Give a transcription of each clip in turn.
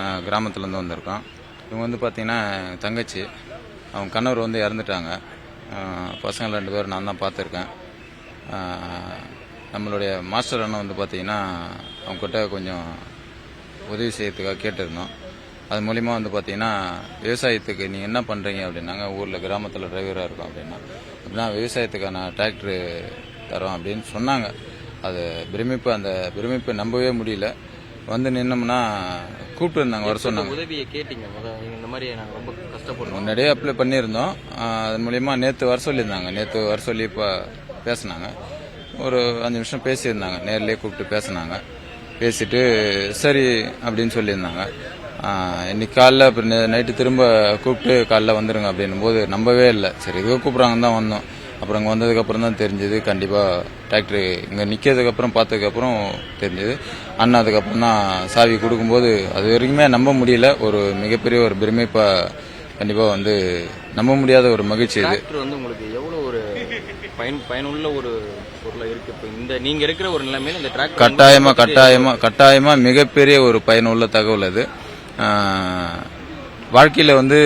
கிராமத்துலேருந்து வந்திருக்கோம். இவங்க வந்து பார்த்தீங்கன்னா என் தங்கச்சி. அவங்க கணவர் வந்து இறந்துட்டாங்க. அஹ், பசங்க ரெண்டு பேரும் நான் தான் பார்த்துருக்கேன். நம்மளுடைய மாஸ்டர் அண்ணன் வந்து பார்த்தீங்கன்னா அவங்ககிட்ட கொஞ்சம் உதவி செய்யறதுக்காக கேட்டிருந்தோம். அது மூலிமா வந்து பார்த்தீங்கன்னா விவசாயத்துக்கு நீங்கள் என்ன பண்ணுறீங்க அப்படின்னாங்க ஊரில் கிராமத்தில் டிரைவராக இருக்கும் அப்படின்னா. அப்படின்னா விவசாயத்துக்கான டிராக்டர் தரோம் அப்படின்னு சொன்னாங்க. அது பிரமிப்பு அந்த பிரமிப்பை நம்பவே முடியல. வந்து நின்னோம்னா கூப்பிட்டு இருந்தாங்க வர சொன்னாங்க. உதவியை கேட்டீங்க இந்த மாதிரி நாங்க ரொம்ப கஷ்டப்படுறோம். முன்னாடியே அப்ளை பண்ணியிருந்தோம். ஆஹ் அது மூலியமா நேற்று வர சொல்லியிருந்தாங்க. நேற்று வர சொல்லி இப்போ பேசினாங்க. ஒரு அஞ்சு நிமிஷம் பேசியிருந்தாங்க. நேர்லயே கூப்பிட்டு பேசினாங்க. பேசிட்டு சரி அப்படின்னு சொல்லியிருந்தாங்க. இன்னைக்கு காலைல அப்புறம் நைட்டு திரும்ப கூப்பிட்டு காலைல வந்துருங்க அப்படின்னும் போது நம்பவே இல்லை. சரி இதுவோ கூப்பிட்றாங்கன்னு தான் வந்தோம். அப்புறம் இங்கே வந்ததுக்கப்புறம் தான் தெரிஞ்சது. கண்டிப்பாக டிராக்டர் இங்கே நிற்கிறதுக்கப்புறம் பார்த்ததுக்கப்புறம் தெரிஞ்சது. அண்ணா அதுக்கப்புறம் தான் சாவி கொடுக்கும்போது அது வரைக்குமே நம்ப முடியல. ஒரு மிகப்பெரிய ஒரு பிரமிப்பாக கண்டிப்பாக வந்து நம்ப முடியாத ஒரு மகிழ்ச்சி இது. வந்து உங்களுக்கு எவ்வளவு ஒரு பயன் பயனுள்ள ஒரு பொருளா இருக்கு? இப்போ இந்த நீங்க இருக்கிற ஒரு நிலைமையில இந்த டிராக்டர் கட்டாயமா கட்டாயமா கட்டாயமா மிகப்பெரிய ஒரு பயனுள்ள தகவல் அது. வாழ்க்கையில வந்து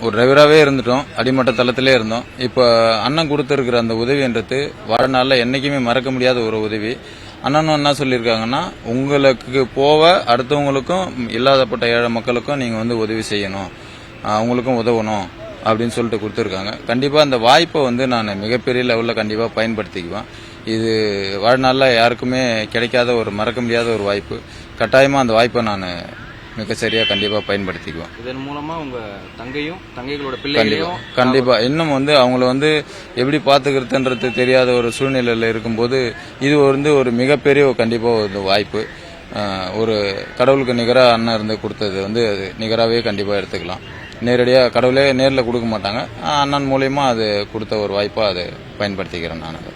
ஒரு டிரைவராகவே இருந்துட்டோம். அடிமட்ட தளத்திலே இருந்தோம். இப்போ அண்ணன் கொடுத்துருக்கிற அந்த உதவின்றது வாழ்நாளில் என்றைக்குமே மறக்க முடியாத ஒரு உதவி. அண்ணனும் என்ன சொல்லியிருக்காங்கன்னா உங்களுக்கு போக அடுத்தவங்களுக்கும் இல்லாதப்பட்ட ஏழை மக்களுக்கும் நீங்கள் வந்து உதவி செய்யணும். அவங்களுக்கும் உதவணும். அப்படின்னு சொல்லிட்டு கொடுத்துருக்காங்க. கண்டிப்பாக அந்த வாய்ப்பை வந்து நான் மிகப்பெரிய லெவலில் கண்டிப்பாக பயன்படுத்திக்குவேன். இது வாழ்நாளில் யாருக்குமே கிடைக்காத ஒரு மறக்க முடியாத ஒரு வாய்ப்பு. கட்டாயமாக அந்த வாய்ப்பை நான் மிக சரியாக கண்டிப்பாக பயன்படுத்திக்குவேன் இதன் மூலமா உங்க தங்கையும் தங்கைகளோட பிள்ளைகளையும் கண்டிப்பா. இன்னும் வந்து அவங்கள வந்து எப்படி பாத்துக்கிறதுன்றது தெரியாத ஒரு சூழ்நிலையில இருக்கும்போது இது வந்து ஒரு மிகப்பெரிய ஒரு கண்டிப்பா ஒரு வாய்ப்பு. ஒரு கடவுளுக்கு நிகரா அண்ணன் இருந்து கொடுத்தது வந்து அது நிகராகவே கண்டிப்பா எடுத்துக்கலாம். நேரடியாக கடவுளே நேரில் கொடுக்க மாட்டாங்க. அண்ணன் மூலியமா அது கொடுத்த ஒரு வாய்ப்பா அதை பயன்படுத்திக்கிறேன் நான். அதை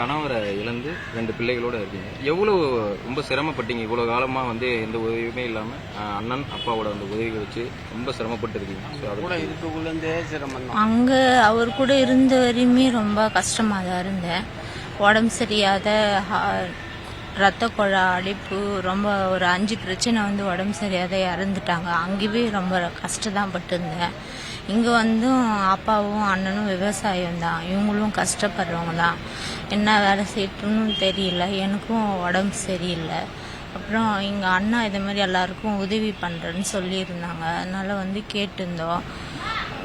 கணவரை இழந்து ரெண்டு பிள்ளைகளோட இருக்கீங்க. எவ்வளவு ரொம்ப சிரமப்பட்டீங்க? இவ்வளவு காலமா வந்து எந்த உதவியுமே இல்லாம ஆஹ், அண்ணன் அப்பாவோட அந்த உதவி வச்சு ரொம்ப சிரமப்பட்டு இருக்கீங்க So, அதை கூட சிரமம் தான். அங்கே அவர் கூட இருந்த வரையுமே ரொம்ப கஷ்டமாக தான் இருந்தேன். உடம்பு சரியாத ரத்த குழா அடைப்பு ரொம்ப ஒரு அஞ்சு பிரச்சனை வந்து உடம்பு சரியாத இறந்துட்டாங்க. அங்கேயே ரொம்ப கஷ்டம் தான் பட்டிருந்தேன். இங்கே வந்தும் அப்பாவும் அண்ணனும் விவசாயம் தான். இவங்களும் கஷ்டப்படுறவங்க தான் என்ன வேலை செய்யட்டும்னு தெரியல. எனக்கும் உடம்பு சரியில்லை. அப்புறம் எங்கள் அண்ணா இது மாதிரி எல்லாருக்கும் உதவி பண்ணுறேன்னு சொல்லியிருந்தாங்க. அதனால் வந்து கேட்டிருந்தோம்.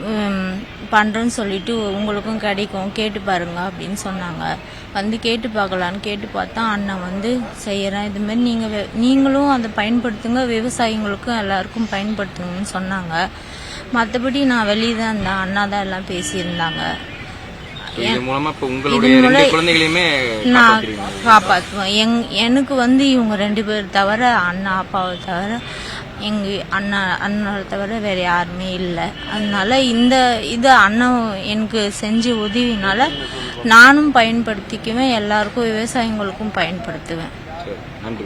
உம், பண்றேன்னு சொல்லிட்டு உங்களுக்கும் கிடைக்கும். கேட்டு பாருங்க அப்படின்னு சொன்னாங்க. வந்து கேட்டு பார்க்கலான்னு கேட்டு பார்த்தா அண்ணன் வந்து செய்யறேன். இது மாதிரி நீங்க வே- நீங்களும் அதை பயன்படுத்துங்க விவசாயிங்களுக்கும் எல்லாருக்கும் பயன்படுத்துங்கன்னு சொன்னாங்க. மற்றபடி நான் வெளியே தான் இருந்தேன் அண்ணா தான் எல்லாம் பேசியிருந்தாங்க. இது மூலமா இப்ப உங்களுடைய ரெண்டு குழந்தைகளையுமே நான் காப்பாற்றுவேன் எங் எனக்கு வந்து இவங்க ரெண்டு பேர் தவிர அண்ணா அப்பாவை தவிர எங்க அண்ணா அண்ணனை தவிர வேற யாருமே இல்லை. அதனால இந்த இது அண்ணன் எனக்கு செஞ்ச உதவினால நானும் பயன்படுத்திக்குவேன் எல்லாருக்கும் விவசாயிங்களுக்கும் பயன்படுத்துவேன். நன்றி.